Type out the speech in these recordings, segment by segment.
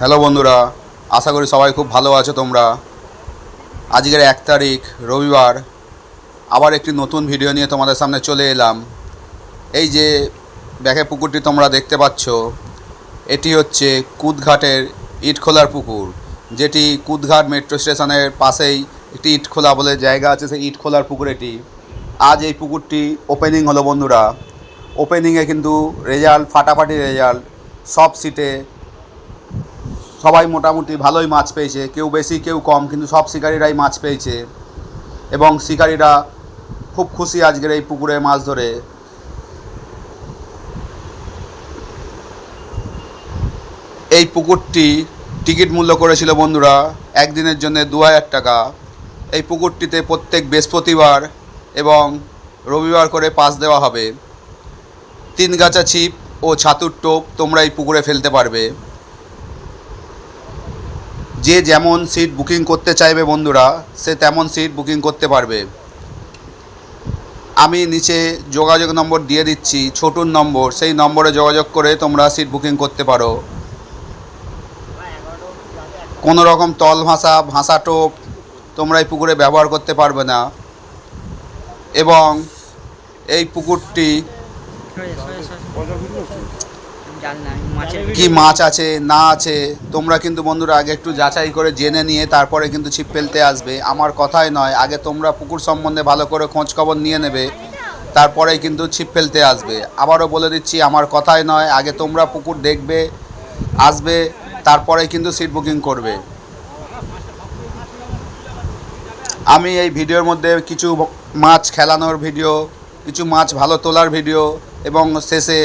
Hello বন্ধুরা, আশা করি সবাই খুব ভালো আছো তোমরা। আজকের এক তারিখ, রবিবার। আবার একটি নতুন ভিডিও নিয়ে তোমাদের সামনে চলে এলাম। এই যে ব্যাকে পুকুরটি তোমরা দেখতে পাচ্ছ, এটি হচ্ছে কুদঘাটের ইটখোলার পুকুর। যেটি কুদঘাট মেট্রো স্টেশনের পাশেই একটি ইটখোলা বলে জায়গা আছে, সেই ইটখোলার পুকুর এটি। আজ এই পুকুরটি ওপেনিং হলো বন্ধুরা। ওপেনিংয়ে কিন্তু রেজাল্ট, ফাটাফাটি রেজাল্ট, সব সিটে সবাই মোটামুটি ভালোই মাছ পেয়েছে, কেউ বেশি, কেউ কম, কিন্তু সব শিকারীরাই মাছ পেয়েছে। এবং শিকারীরা খুব খুশি আজকের এই পুকুরে মাছ ধরে। এই পুকুরটি টিকিট মূল্য করেছিল বন্ধুরা একদিনের জন্য দু হাজার টাকা। এই পুকুরটিতে প্রত্যেক বৃহস্পতিবার এবং রবিবার করে পাস দেওয়া হবে। তিন গাছা ছিপ ও ছাতুর টোপ তোমরা এই পুকুরে ফেলতে পারবে। যে যেমন সিট বুকিং করতে চাইবে বন্ধুরা, সে তেমন সিট বুকিং করতে পারবে। আমি নিচে যোগাযোগ নম্বর দিয়ে দিচ্ছি, ছোটুর নম্বর, সেই নম্বরে যোগাযোগ করে তোমরা সিট বুকিং করতে পারো। কোনো রকম তল ভাষা ভাষা টোপ তোমরা এই পুকুরে ব্যবহার করতে পারবে না। এবং এই পুকুরটি কি মাছ আছে না আছে তোমরা কিন্তু বন্ধুরা আগে একটু যাচাই করে জেনে নিয়ে তারপরে কিন্তু ছিপ ফেলতে আসবে। আমার কথাই নয় আগে তোমরা পুকুর সম্বন্ধে ভালো করে খোঁজ খবর নিয়ে নেবে তারপরেই কিন্তু ছিপ ফেলতে আসবে। আবারও বলে দিচ্ছি আমার কথাই নয় আগে তোমরা পুকুর দেখবে আসবে তারপরেই কিন্তু সিট বুকিং করবে। আমি এই ভিডিওর মধ্যে কিছু মাছ খেলানোর ভিডিও কিছু মাছ ভালো তোলার ভিডিও এবং শেষে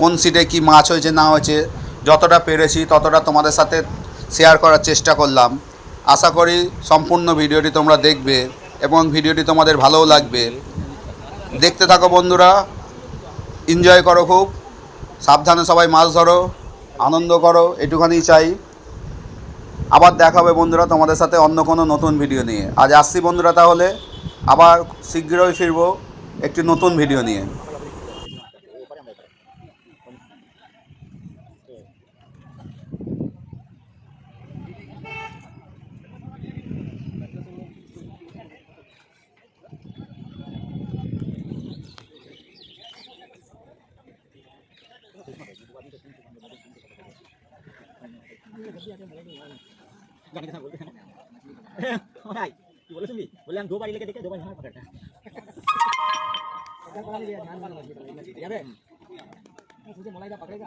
কোন সিটে কি মাছ হয়েছে, না হয়েছে, যতটা পেরেছি ততটা তোমাদের সাথে শেয়ার করার চেষ্টা করলাম। আশা করি সম্পূর্ণ ভিডিওটি তোমরা দেখবে এবং ভিডিওটি তোমাদের ভালোও লাগবে। দেখতে থাকো বন্ধুরা এনজয় করো খুব, সাবধানে সবাই মাছ ধরো, আনন্দ করো, এটুখানি চাই। আবার দেখা হবে বন্ধুরা তোমাদের সাথে অন্য কোনো নতুন ভিডিও নিয়ে। আজ আসছি বন্ধুরা তাহলে, আবার শীঘ্রই ফিরবো একটি নতুন ভিডিও নিয়ে। ভাই কি বলে শুনবি বললাম দু বাড়ি লেগে দেখে দু বাড়ি আমার পকেটটা যাবে মলাইটা পকড়েগা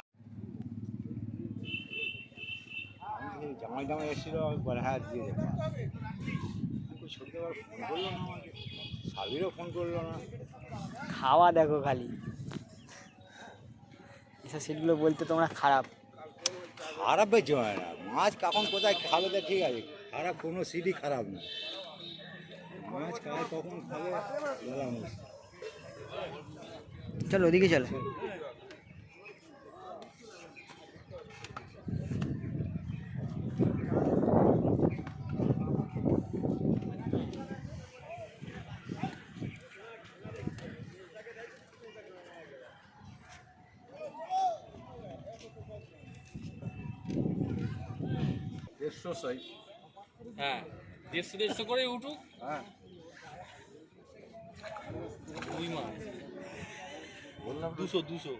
অনেক দামে এসেছিল বলে হ্যাঁ দিয়ে দেবো। ফোন করল না আমাকে। সাবিরও ফোন করল না। খাওয়া দেখো খালি। এসব সেগুলো বলতে তোমরা খারাপ। খারাপ বেঁচে হয় না। মাছ কখন কোথায় খাবে তো ঠিক আছে। খারাপ কোনো সিটই খারাপ না। মাছ খায় কখন খাবে চলো ওদিকে চলো। দেড়শো চাই হ্যাঁ দেড়শো দেড়শো করে উঠুক। হ্যাঁ। দুই মাস। বললাম দুশো দুশো।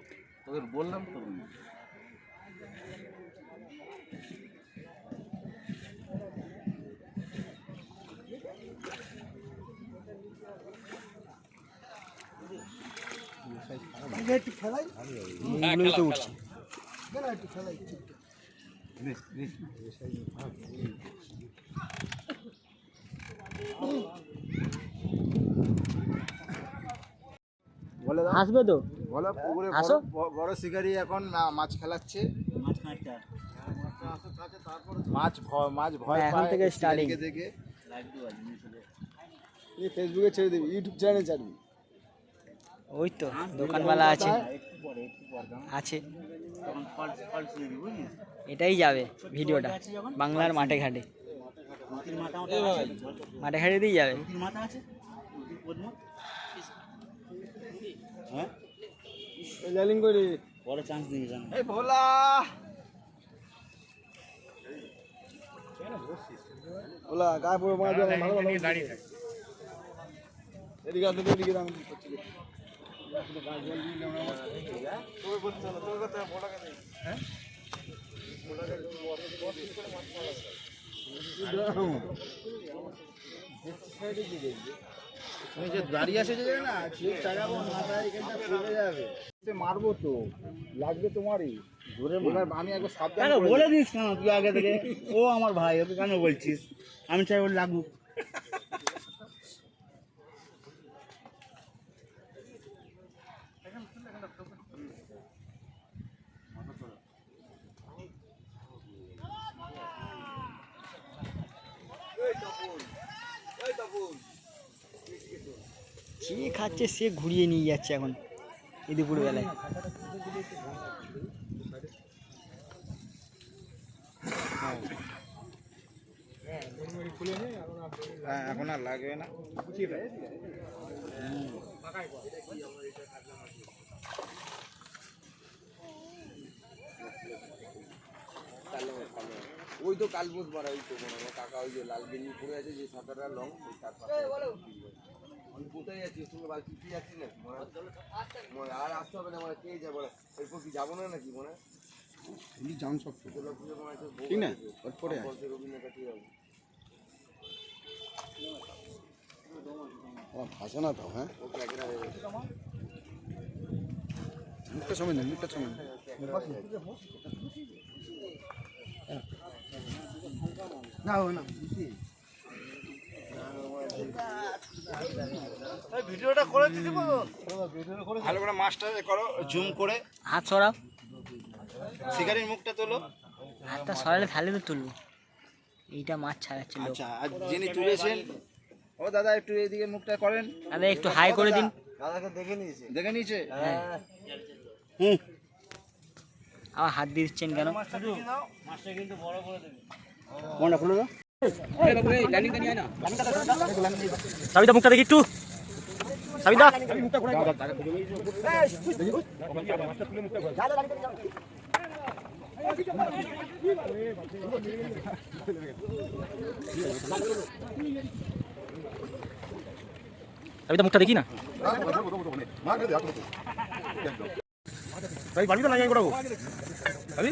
তোদের বললাম তো। খেলাই। হ্যাঁ, খেলাই উঠছে বলে দাও। আসবে তো? বলো পুকুরে আসো। বড়- শিকারি এখন মাছ খেলাচ্ছে। মাছ মাছ ভয় মাছ ভয় হ্যাঁ, এখন থেকে। শিকারিকে দেখে ফেসবুকে ছেড়ে দিবি ইউটিউব চ্যানেলে ছাড়বি। ওই তো দোকানওয়ালা আছে। পরে পর আছে। এটাই যাবে ভিডিওটা বাংলার মাঠে ঘাটে। মাঠে ঘাটে দিয়ে যাবে। নদীর মাথা আছে নদীর পদ্ম হ্যাঁ রেলিং করে বড় চান্স নিয়ে ভোলা ওলা গায়ে পড়ে মাছ ভালো ভালো এদিকে এদিকে আমি দাঁড়িয়ে আছে যে না ঠিক চাগাবো মাথায় এখানটা পড়ে যাবে। মারবো তো লাগবে তোমারই। ধরে আমি একবার সাবধান বলে দিস কেন তুই আগে থেকে? ও আমার ভাই ওকে কেন বলছিস? আমি চাই ওর লাগুক। যে খাচ্ছে সে ঘুরিয়ে নিয়ে যাচ্ছে এখন এই দুপুর বেলায় হ্যাঁ এখন আর লাগবে না। ওই তো কাল বুধবার ওই তো কোনো কাকা ওই যে লাল গেঞ্জি পরে আছে যে সাঁতারটা লং ওই তার পাশে আমি কোথায় যাচ্ছি সঙ্গে বাড়ি কি যাচ্ছি না মনে হয়? আর আসতে হবে না মানে কে যাব? এরপর কি যাব না নাকি মনে হয়? জান সব মনে ঠিক না? ভাষা না তো হ্যাঁ? হয়ে গেছে। মুখটা সময় ভালো করে মাছটা করো জুম করে। হাত সরাও। শিকারির মুখটা তোলো। হাতটা সরালে তাহলে তো তুলবো। এইটা মাছ ছাড়াচ্ছে আচ্ছা আর যিনি তুলেছেন ও দাদা একটু এইদিকে মুখটা করেন। দাদা একটু হাই করে দিন। দাদাকে দেখে নিয়েছে। দেখে নিয়েছে? হ্যাঁ। হুম। আবার হাত দিয়ে দিচ্ছেন কেন? মনটা খুলে সাবিদা, মুখটা দেখি একটু। সাবিদা। সাবিদা, মুখটা দেখি না। ভাই তো করাবো ভাবি?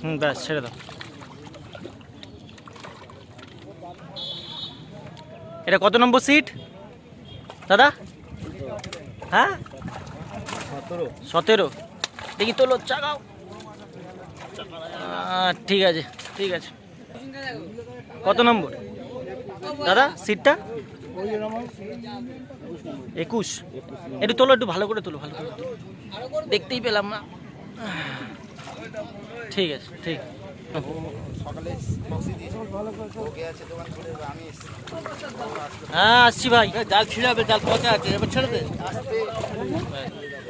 হুম ব্যাস ছেড়ে দাও। এটা কত নম্বর সিট? দাদা? হ্যাঁ? সতেরো। দেখি তোলো চাগাও। ঠিক আছে ঠিক আছে। কত নম্বর? দাদা সিটটা? একুশ। একটু তোলো একটু ভালো করে তোলো ভালো করে। দেখতেই পেলাম না। ঠিক আছে ঠিক। সকালে বক্সি দিয়েছে ওকে আছে দোকান করে আমি হ্যাঁ আসছি ভাই। জাল ছিড়াবে জাল পচা আছে এবার ছেড়ে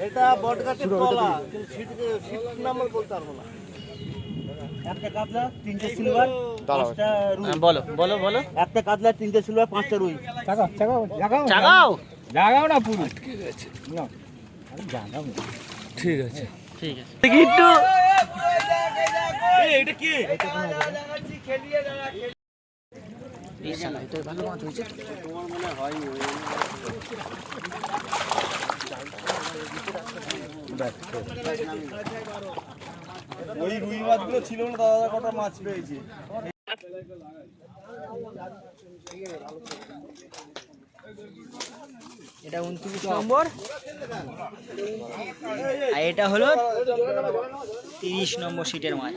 এটা বট গাছের তলা। সিট সিট নাম্বার বলতে পারব না। একটা কাতলা তিনটে সিলভার পাঁচটা রুই। হ্যাঁ, বলো বলো বলো। একটা কাতলা তিনটে সিলভার পাঁচটা রুই। না পুরো। ঠিক আছে। দেখি ওই রুই মাছগুলো ছিল না দাদা কটা মাছ পেয়েছে। এটা উনত্রিশ নম্বর। আর এটা হলো তিরিশ নম্বর সিটের মাছ।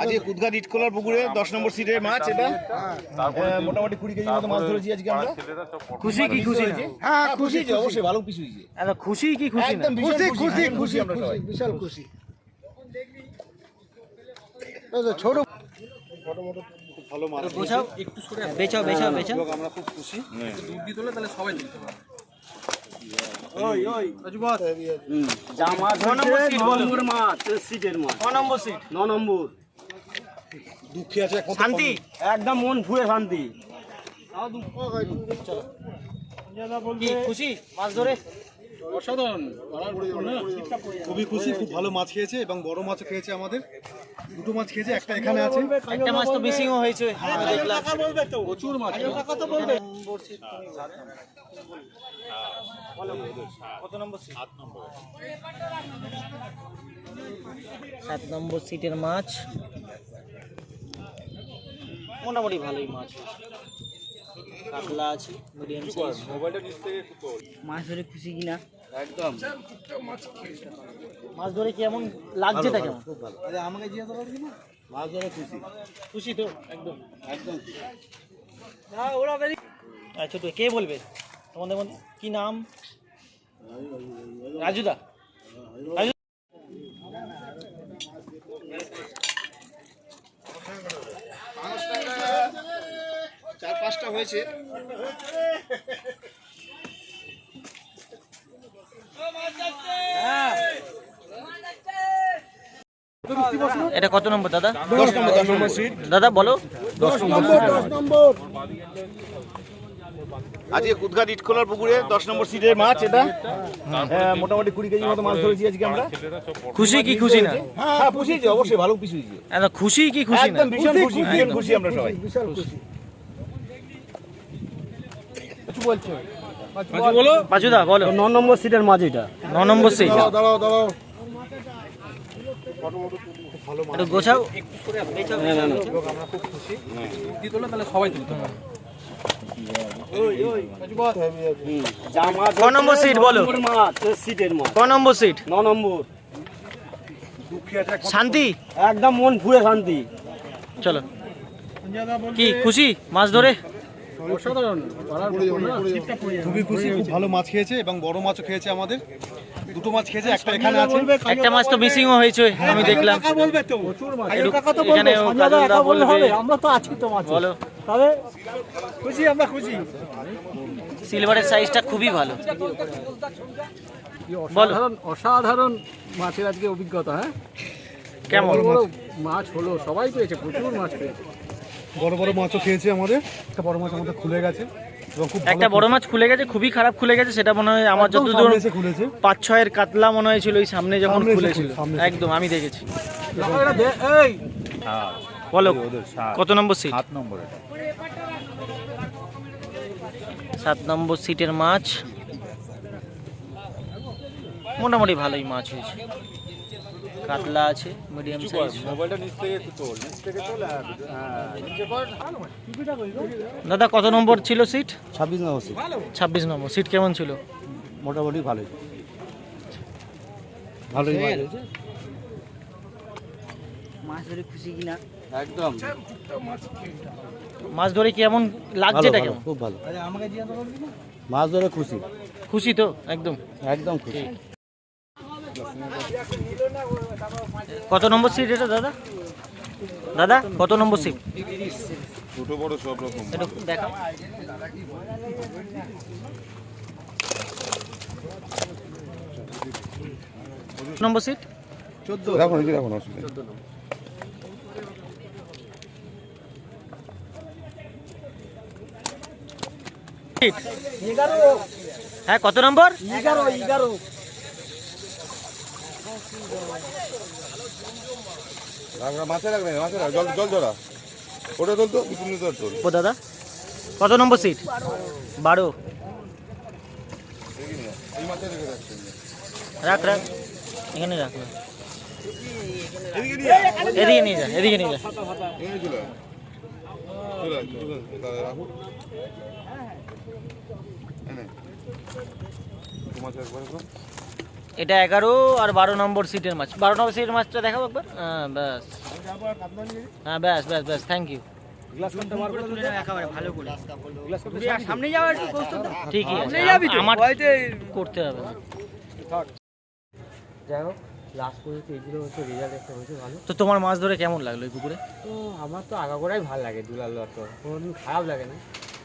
আজকে কুদঘাট ইটকলার পুকুরে দশ নম্বর সিটের মাছ এটা। মোটামুটি কুড়ি কেজি মতো মাছ ধরেছি আজকে আমরা। খুশি কি খুশি? হ্যাঁ খুশি যে অবশ্যই ভালো পিস হয়েছে। এত খুশি কি খুশি? একদম ভীষণ খুশি খুশি আমরা সবাই। বিশাল খুশি। ছোট ভালো মাছ। গোছাও বেচাও বেচাও বেচাও। আমরা খুব খুশি। দুধ দিয়ে তোলে তাহলে সবাই নিতে পারবে। ওই ওই। জামা নম্বর সিট বলো। মাছ সিটের মাছ। ক নম্বর সিট ন নম্বর। দুঃখে আছে শান্তি। একদম মন ভুয়ে শান্তি। কি খুশি? মাছ ধরে? অসাধারণ। খুবই খুশি খুব ভালো মাছ খেয়েছে এবং বড় মাছও খেয়েছে আমাদের। দুটো মাছ খেয়েছে একটা এখানে আছে। একটা মাছ তো মিসিংও হয়েছে। দেখলাম প্রচুর মাছ সাত নম্বর। সিটের মাছ। মোটামুটি ভালোই মাছ। কাতলা আছে মিডিয়াম সাইজ মাছ ধরে খুশি কিনা? একদম। মাছ ধরে কেমন লাগছে তা কেমন? আরে আমাকে জিজ্ঞাসা করবি না। মাছ ধরে খুশি। খুশি তো? একদম একদম। ওরা আচ্ছা তো কে বলবে? তোমাদের কি নাম? রাজুদা। রাজু চার হয়েছে। এটা কত নম্বর দাদা? দশ নম্বর দশ নম্বর সিট দাদা বলো। আজকে কুদঘাট ইটখোলার পুকুরে দশ নম্বর সিটের মাছ এটা। হ্যাঁ, মোটামুটি কুড়ি কেজি মতো মাছ ধরেছি আজকে আমরা। খুশি কি খুশি না? হ্যাঁ খুশি অবশ্যই ভালো এত খুশি কি খুশি না? একদম ভীষণ খুশি ভীষণ খুশি আমরা সবাই। বিশাল খুশি। বলো। পাঁচুদা বলো। ন নম্বর সিটের মাছ এটা। ন নম্বর সিট। দাঁড়াও দাঁড়াও একটু গোছাও। দুধ দিয়ে তোলে তাহলে সবাই তুলতে ক নম্বর সিট বলো। মাছ সিটের মাছ ক নম্বর সিট? ন নম্বর। শান্তি? একদম মন ভুয়ে শান্তি। চলো। কি খুশি মাছ ধরে? অসাধারণ। খুবই খুশি খুব ভালো মাছ খেয়েছে এবং বড় মাছও খেয়েছে আমাদের। দুটো মাছ খেয়েছে একটা এখানে আছে। একটা মাছ তো মিসিংও হয়েছে আমি দেখলাম। এখানে কাজলদা বলবে আমরা তো আছি তো মাছ। বলো। তবে খুশি আমরা খুশি। সিলভারের সাইজটা খুবই ভালো। অসাধারণ অসাধারণ মাছের আজকে অভিজ্ঞতা হ্যাঁ? কেমন? মাছ হলো সবাই পেয়েছে প্রচুর মাছ পেয়েছে। বড় বড় মাছও খেয়েছে আমাদের। একটা বড় মাছ আমাদের খুলে গেছে। এবং খুব ভালো একটা বড় মাছ খুলে গেছে খুবই খারাপ খুলে গেছে সেটা মনে হয় আমার যতদূর পাঁচ ছয়ের কাতলা মনে হয়েছিল ওই সামনে যখন খুলেছিল। একদম আমি দেখেছি। বলো কত নম্বর সিট সাত নম্বর সাত নম্বর সিটের মাছ। মোটামুটি ভালোই মাছ হয়েছে। কাতলা আছে মিডিয়াম সাইজ মোবাইলটা নিচ থেকে একটু তোল নিচ থেকে তোল দাদা কত নম্বর ছিল সিট ছাব্বিশ নম্বর সিট ছাব্বিশ নম্বর সিট কেমন ছিল? মোটামুটি ভালোই। ভালোই মাছ ধরে খুশি কিনা? একদম। মাছ ধরে কেমন লাগছে এটা কেমন? খুব ভালো। মাছ ধরে খুশি। খুশি তো একদম। একদম খুশি। কত নম্বর সিট এটা দাদা? দাদা কত নম্বর সিট ছোট বড় সব রকম। এটা দেখাও। নম্বর সিট রাখুন এই রাখুন অসুবিধা নেই। হ্যাঁ কত নম্বর? এগারো এগারো। মাছে মাছে রাখ জল জল জড়া ওটা তোল তো বিপুল তোল তোল ও দাদা কত নম্বর সিট বারো। রেখে রাখ এখানে রাখ। না। এদিকে নিয়ে আয়। এদিকে নিয়ে যা এদিকে নিয়ে যা। একবারে। এটা এগারো আর বারো নম্বর সিটের মাছ বারো নম্বর সিটের মাছটা দেখাবো একবার। হ্যাঁ ব্যাস। হ্যাঁ ব্যাস ব্যাস ব্যাস থ্যাংক ইউ সামনে যাওয়ার একটু কষ্ট ঠিকই আমার করতে হবে যাই হোক লাস্ট পর্যন্ত এগুলো হচ্ছে রেজাল্ট একটা হয়েছে ভালো। তো তোমার মাছ ধরে কেমন লাগল এই পুকুরে? তো আমার তো আগাগোড়াই ভালো লাগে দুলাল তো কোনোদিন খারাপ লাগে না।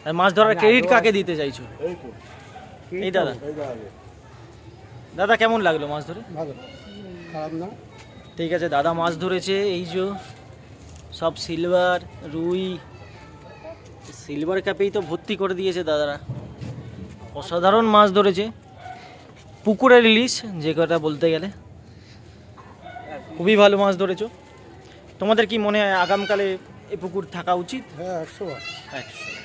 আর মাছ ধরার ক্রেডিট কাকে দিতে চাইছো? এই দাদা। দাদা কেমন লাগল মাছ ধরে? ভালো। খারাপ না। ঠিক আছে দাদা মাছ ধরেছে এই যে সব সিলভার রুই সিলভার ক্যাপেই তো ভর্তি করে দিয়েছে দাদারা। অসাধারণ মাছ ধরেছে। পুকুরের ইলিশ যে কথা বলতে গেলে। খুবই ভালো মাছ ধরেছো। তোমাদের কি মনে হয় আগামকালে এই পুকুর থাকা উচিত? হ্যাঁ একশো একশো